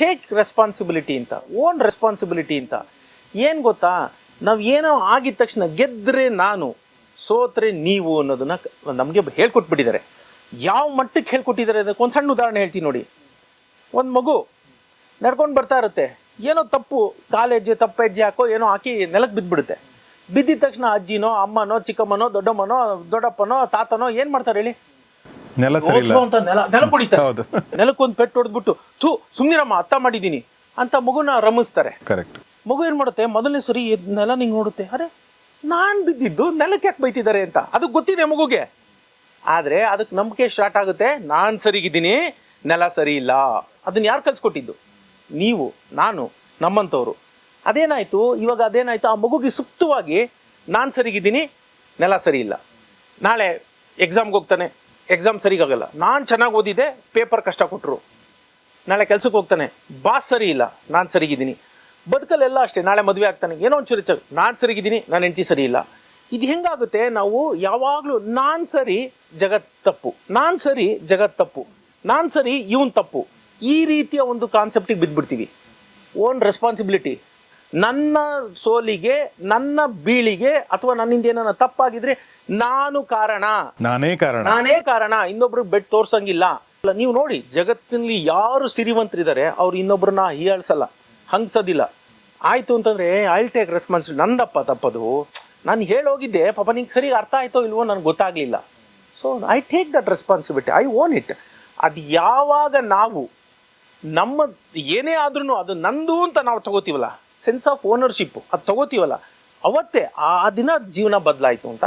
Take responsibility ಅಂತ own responsibility ಅಂತ. ಏನು ಗೊತ್ತಾ? ನಾವು ಏನೋ ಆಗಿದ ತಕ್ಷಣ ಗೆದ್ರೆ ನಾನು, ಸೋತ್ರೆ ನೀವು ಅನ್ನೋದನ್ನ ನಮಗೆ ಹೇಳ್ಕೊಟ್ಬಿಟ್ಟಿದ್ದಾರೆ. ಯಾವ ಮಟ್ಟಕ್ಕೆ ಹೇಳ್ಕೊಟ್ಟಿದ್ದಾರೆ ಅದಕ್ಕೆ ಒಂದು ಸಣ್ಣ ಉದಾಹರಣೆ ಹೇಳ್ತೀನಿ ನೋಡಿ. ಒಂದು ಮಗು ನಡ್ಕೊಂಡು ಬರ್ತಾ ಇರುತ್ತೆ. ಏನೋ ತಪ್ಪು ಕಾಲೆಜ್ಜೆ ತಪ್ಪು ಹೆಜ್ಜೆ ಹಾಕೋ, ಏನೋ ಹಾಕಿ ನೆಲಕ್ಕೆ ಬಿದ್ದುಬಿಡುತ್ತೆ ಬಿದ್ದಿದ ತಕ್ಷಣ ಅಜ್ಜಿನೋ, ಅಮ್ಮನೋ, ಚಿಕ್ಕಮ್ಮನೋ, ದೊಡ್ಡಮ್ಮನೋ, ದೊಡ್ಡಪ್ಪನೋ, ತಾತನೋ ಏನು ಮಾಡ್ತಾರೆ ಹೇಳಿ? ನೆಲ ಸರಿ ಇಲ್ಲ. ಅಂತ ನೆಲ ನೆಲ ಕುಡಿತಾರೆ. ಹೌದು. ನೆಲಕ್ಕೊಂದು ಪೆಟ್ಟು ಹೊಡೆದ್ಬಿಟ್ಟು ಥೂ ಸುಮ್ಮನಿರಮ್ಮ ಅತ್ತ ಮಾಡಿದ್ದೀನಿ ಅಂತ ಮಗುನ ರಮಿಸ್ತಾರೆ. ಕರೆಕ್ಟ್ ಮಗು ಏನ್ ಮಾಡುತ್ತೆ? ಮೊದಲನೇ ಸರಿ ಎದ್ ನೆಲ ನಿಂಗೆ ನೋಡುತ್ತೆ. ಅರೆ ನಾನ್ ಬಿದ್ದಿದ್ದು ನೆಲಕ್ಕೆ ಯಾಕೆ ಬೈತಿದ್ದಾರೆ ಅಂತ. ಅದು ಗೊತ್ತಿದೆ ಮಗುಗೆ. ಆದ್ರೆ ಅದಕ್ಕೆ ನಂಬಿಕೆ ಸ್ಟಾರ್ಟ್ ಆಗುತ್ತೆ. ನಾನ್ ಸರಿಗಿದ್ದೀನಿ ನೆಲ ಸರಿ ಇಲ್ಲ. ಅದನ್ನ ಯಾರು ಕಲ್ಸ್ಕೊಟ್ಟಿದ್ದು? ನೀವು ನಾನು ನಮ್ಮಂತವ್ರು. ಅದೇನಾಯ್ತು? ಇವಾಗ ಅದೇನಾಯ್ತು? ಆ ಮಗುಗೆ ಸುಪ್ತವಾಗಿ ನಾನ್ ಸರಿಗಿದ್ದೀನಿ ನೆಲ ಸರಿ ಇಲ್ಲ. ನಾಳೆ ಎಕ್ಸಾಮ್ಗೆ ಹೋಗ್ತಾನೆ. ಎಕ್ಸಾಮ್ ಸರಿಗಾಗಲ್ಲ. ನಾನು ಚೆನ್ನಾಗಿ ಓದಿದೆ ಪೇಪರ್ ಕಷ್ಟ ಕೊಟ್ಟರು ನಾಳೆ ಕೆಲಸಕ್ಕೆ ಹೋಗ್ತಾನೆ. ಬಾಸ್ ಸರಿ ಇಲ್ಲ, ನಾನು ಸರಿಗಿದ್ದೀನಿ. ಬದುಕಲ್ಲೆಲ್ಲ ಅಷ್ಟೇ, ನಾಳೆ ಮದುವೆ ಆಗ್ತಾನೆ. ಏನೋ ಒಂಚೂರು ಹೆಚ್ಚು ನಾನು ಸರಿಗಿದ್ದೀನಿ, ನಾನು ಹೆಂಡತಿ ಸರಿ ಇಲ್ಲ. ಇದು ಹೆಂಗಾಗುತ್ತೆ, ನಾವು ಯಾವಾಗಲೂ ನಾನು ಸರಿ ಜಗತ್ ತಪ್ಪು. ನಾನು ಸರಿ ಜಗತ್ ತಪ್ಪು. ನಾನು ಸರಿ ಇವನ್ ತಪ್ಪು. ಈ ರೀತಿಯ ಒಂದು ಕಾನ್ಸೆಪ್ಟಿಗೆ ಬಿದ್ದುಬಿಡ್ತೀವಿ ಓನ್ ರೆಸ್ಪಾನ್ಸಿಬಿಲಿಟಿ ನನ್ನ ಸೋಲಿಗೆ ನನ್ನ ಬೀಳಿಗೆ ಅಥವಾ ನನ್ನಿಂದ ಏನನ್ನ ತಪ್ಪಾಗಿದ್ರೆ ನಾನು ಕಾರಣ. ನಾನೇ ಕಾರಣ. ನಾನೇ ಕಾರಣ. ಇನ್ನೊಬ್ರು ಬೆಟ್ ತೋರ್ಸಂಗಿಲ್ಲ. ಅಲ್ಲ ನೀವು ನೋಡಿ ಜಗತ್ತಿನಲ್ಲಿ ಯಾರು ಸಿರಿವಂತರಿದ್ದಾರೆ ಅವ್ರು ಇನ್ನೊಬ್ರನ್ನ ಹೀಯಾಳ್ಸಲ್ಲ. ಹಂಗ್ಸೋದಿಲ್ಲ. ಆಯ್ತು ಅಂತಂದ್ರೆ ಐ ಟೇಕ್ ರೆಸ್ಪಾನ್ಸ್ ನಂದಪ್ಪ ತಪ್ಪದು. ನಾನು ಹೇಳೋಗಿದ್ದೆ ಪಾಪ ನಿಂಗೆ ಸರಿ ಅರ್ಥ ಆಯ್ತೋ ಇಲ್ವೋ ನನಗೆ ಗೊತ್ತಾಗ್ಲಿಲ್ಲ. So I take that responsibility I own it ಅದು ಯಾವಾಗ ನಾವು ನಮ್ಮ ಏನೇ ಆದ್ರೂ ಅದು ನಂದು ಅಂತ ನಾವು ತಗೋತೀವಲ್ಲ ಸೆನ್ಸ್ ಆಫ್ ಓನರ್ಶಿಪ್ ಅದು ತಗೋತೀವಲ್ಲ. ಅವತ್ತೇ ಆ ದಿನ ಜೀವನ ಬದಲಾಯಿತು ಅಂತ